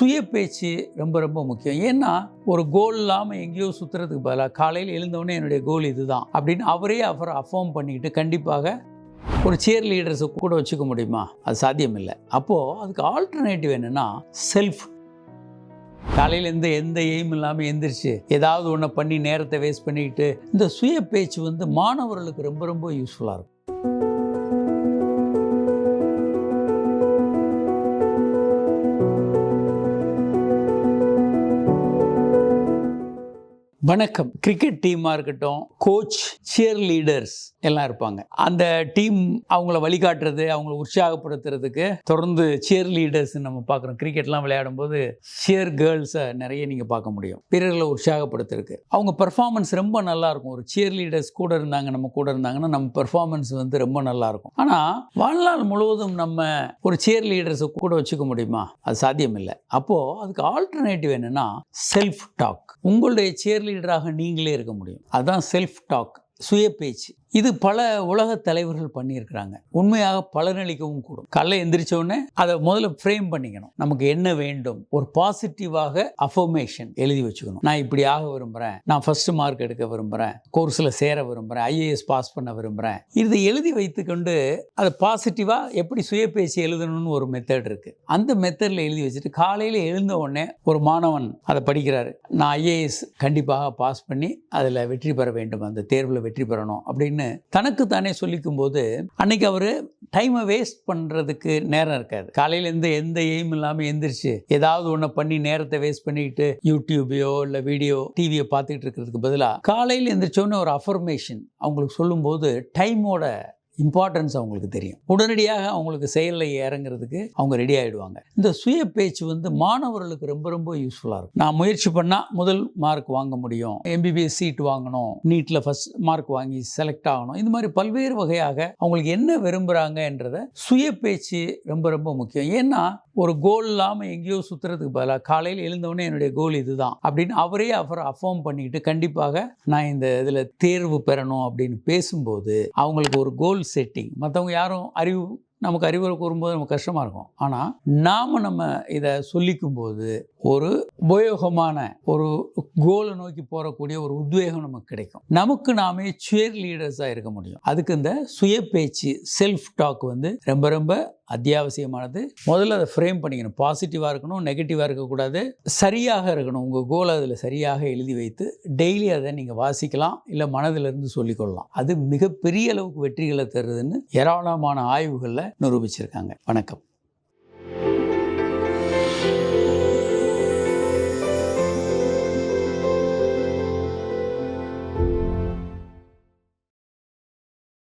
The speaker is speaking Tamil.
சுய பேச்சு ரொம்ப ரொம்ப முக்கியம். ஏன்னா ஒரு கோல் இல்லாமல் எங்கேயோ சுற்றுறதுக்கு பதிலாக காலையில் எழுந்தவொடனே என்னுடைய கோல் இதுதான் அப்படின்னு அவரே அவர் அஃபார்ம் பண்ணிக்கிட்டு கண்டிப்பாக ஒரு சேர் லீடர்ஸை கூட வச்சுக்க முடியுமா? அது சாத்தியம் இல்லை அப்போது அதுக்கு ஆல்டர்னேட்டிவ் என்னென்னா செல்ஃப் காலையில் எந்த எந்த எய்ம் இல்லாமல் எந்திரிச்சு ஏதாவது ஒன்று பண்ணி நேரத்தை வேஸ்ட் பண்ணிக்கிட்டு இந்த சுய பேச்சு வந்து மாணவர்களுக்கு ரொம்ப ரொம்ப யூஸ்ஃபுல்லாக இருக்கும். வணக்கம். கிரிக்கெட் டீமாக இருக்கட்டும் கோச் சியர் லீடர்ஸ் எல்லாம் இருப்பாங்க. அந்த டீம் அவங்கள வழிகாட்டுறது அவங்கள உற்சாகப்படுத்துறதுக்கு தொடர்ந்து சியர் லீடர்ஸ் நம்ம பார்க்குறோம். கிரிக்கெட்லாம் விளையாடும் போது சியர் கேர்ள்ஸை நிறைய நீங்கள் பார்க்க முடியும். பிறர்களை உற்சாகப்படுத்துறதுக்கு. அவங்க பெர்ஃபார்மன்ஸ் ரொம்ப நல்லாயிருக்கும் ஒரு சியர் லீடர்ஸ் கூட இருந்தாங்க நம்ம கூட இருந்தாங்கன்னா நம்ம பெர்ஃபார்மன்ஸ் வந்து ரொம்ப நல்லாயிருக்கும் ஆனால் வாழ்நாள் முழுவதும் நம்ம ஒரு சியர் லீடர்ஸை கூட வச்சுக்க முடியுமா? அது சாத்தியம் இல்லை அப்போது அதுக்கு ஆல்டர்னேட்டிவ் என்னென்னா செல்ஃப் டாக் உங்களுடைய சியர் லீடராக நீங்களே இருக்க முடியும். அதுதான் செல்ஃப் டாக் சுய பேச்சு இது பல உலக தலைவர்கள் பண்ணியிருக்கிறாங்க. உண்மையாக பலனளிக்கவும் கூடும். காலைல எந்திரிச்ச உடனே அதை முதல்ல ஃப்ரேம் பண்ணிக்கணும். நமக்கு என்ன வேண்டும்? ஒரு பாசிட்டிவாக அஃபர்மேஷன் எழுதி வச்சுக்கணும். நான் இப்படி ஆக விரும்புகிறேன் நான் ஃபர்ஸ்ட் மார்க் எடுக்க விரும்புகிறேன் கோர்ஸில் சேர விரும்புகிறேன் ஐஏஎஸ் பாஸ் பண்ண விரும்புகிறேன் இதை எழுதி வைத்துக்கொண்டு அதை பாசிட்டிவாக எப்படி சுய பேச்சு எழுதணும்னு ஒரு மெத்தட் இருக்குது அந்த மெத்தடில் எழுதி வச்சுட்டு காலையில் எழுந்த உடனே ஒரு மாணவன் அதை படிக்கிறாரு. நான் ஐஏஎஸ் கண்டிப்பாக பாஸ் பண்ணி அதில் வெற்றி பெற வேண்டும். அந்த தேர்வில் வெற்றி பெறணும் அப்படின்னு தனக்கு தானே சொல்லிக்கும் போது அன்னைக்கு அவர் டைமை வேஸ்ட் பண்ணுறதுக்கு நேரம் இருக்காது. காலையில் எந்த எந்த எய்ம் இல்லாமல் எந்திரிச்சு ஏதாவது ஒன்று பண்ணி நேரத்தை வேஸ்ட் பண்ணிக்கிட்டு யூடியூபையோ இல்லை வீடியோ டிவியை பார்த்துக்கிட்டு இருக்கிறதுக்கு பதிலாக காலையில் எந்திரிச்சோன்னு ஒரு அஃபர்மேஷன் அவங்களுக்கு சொல்லும்போது டைமோட இம்பார்ட்டன்ஸ் அவங்களுக்கு தெரியும். உடனடியாக அவங்களுக்கு செயலில் இறங்குறதுக்கு அவங்க ரெடி ஆகிடுவாங்க இந்த சுய பேச்சு வந்து மாணவர்களுக்கு ரொம்ப ரொம்ப யூஸ்ஃபுல்லாக இருக்கும். நான் முயற்சி பண்ணால் முதல் மார்க் வாங்க முடியும். எம்பிபிஎஸ் சீட் வாங்கணும். நீட்டில் ஃபஸ்ட் மார்க் வாங்கி செலக்ட் ஆகணும். இந்த மாதிரி பல்வேறு வகையாக அவங்களுக்கு என்ன விரும்புகிறாங்கன்றத சுய பேச்சு ரொம்ப ரொம்ப முக்கியம். ஏன்னா ஒரு கோல் இல்லாமல் எங்கேயோ சுற்றுறதுக்கு பதிலாக காலையில் எழுந்தவொடனே என்னுடைய கோல் இதுதான் அப்படின்னு அவரே அவர் அஃபார்ம் பண்ணிக்கிட்டு கண்டிப்பாக நான் இந்த இதில் தேர்வு பெறணும் அப்படின்னு பேசும்போது அவங்களுக்கு ஒரு கோல் செட்டிங் மற்றவங்க யாரும் அறிவு நமக்கு அறிவுரை கூறும்போது நமக்கு கஷ்டமாக இருக்கும். ஆனால் நாம் நம்ம இதை சொல்லிக்கும் போது ஒரு உபயோகமான ஒரு கோலை நோக்கி போகக்கூடிய ஒரு உத்வேகம் நமக்கு கிடைக்கும். நமக்கு நாமே சுயர் லீடர்ஸாக இருக்க முடியும். அதுக்கு இந்த சுய பேச்சு செல்ஃப் டாக் வந்து ரொம்ப ரொம்ப அத்தியாவசியமானது. முதல்ல அதை ஃப்ரேம் பண்ணிக்கணும். பாசிட்டிவாக இருக்கணும் நெகட்டிவாக இருக்கக்கூடாது. சரியாக இருக்கணும். உங்கள் கோலை அதில் சரியாக எழுதி வைத்து டெய்லி அதை நீங்கள் வாசிக்கலாம் இல்லை மனதிலிருந்து சொல்லிக்கொள்ளலாம். அது மிகப்பெரிய அளவுக்கு வெற்றிகளை தருதுன்னு ஏராளமான ஆய்வுகளில் நிரூபிச்சிருக்காங்க. வணக்கம்.